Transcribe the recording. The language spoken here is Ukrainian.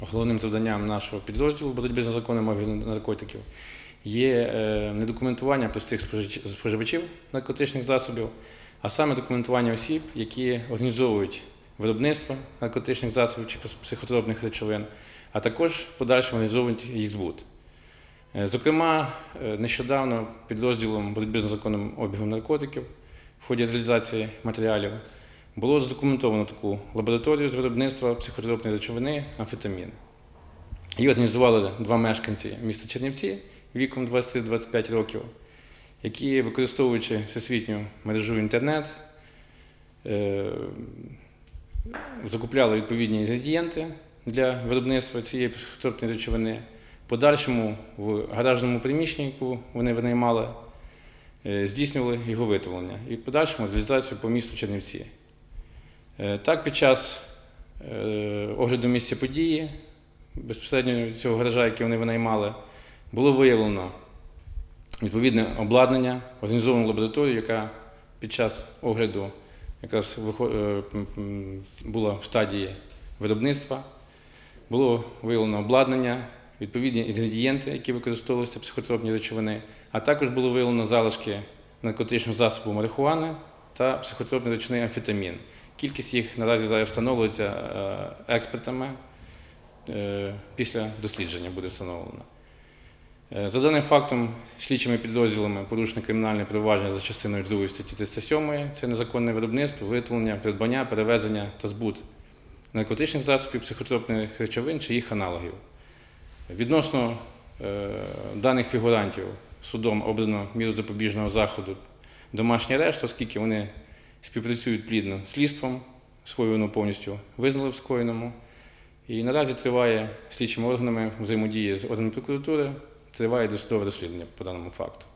Головним завданням нашого підрозділу боротьби з незаконним наркотиків є е, не документування простих споживачів наркотичних засобів, а саме документування осіб, які організовують виробництво наркотичних засобів чи психотропних речовин, а також в подальшому організовують їх збут. Е, Зокрема, е, нещодавно підрозділом боротьби з незаконним обігом наркотиків в ході реалізації матеріалів було задокументовано таку лабораторію з виробництва психотропної речовини амфетамін. Її організували два мешканці міста Чернівці віком 20-25 років, які, використовуючи всесвітню мережу інтернет, е, закупляли відповідні інгредієнти для виробництва цієї психотропної речовини. Подальшому в гаражному приміщенні, яку вони винаймали, е, здійснювали його виготовлення і в подальшому реалізацію по місту Чернівці. Е, Так, під час е, огляду місця події, безпосередньо цього гаража, який вони винаймали, було виявлено відповідне обладнання, організовану лабораторію, яка під час огляду якраз е, була в стадії виробництва. Було виявлено обладнання, відповідні інгредієнти, які використовувалися психотропні речовини, а також було виявлено залишки наркотичного засобу марихуани та психотропної речовини амфетамін. Кількість їх наразі зараз встановлюється е, експертами. Е, Після дослідження буде встановлено. Е, За даним фактом, слідчими підрозділами порушено кримінальне провадження за частиною 2 статті 307 це незаконне виробництво, виготовлення, придбання, перевезення та збут наркотичних засобів, психотропних речовин чи їх аналогів. Відносно даних фігурантів судом обрано міру запобіжного заходу домашній арешт, оскільки вони співпрацюють плідно з слідством, свою вину повністю визнали в скоєному. І наразі триває слідчими органами взаємодії з органами прокуратури, триває досудове розслідування по даному факту.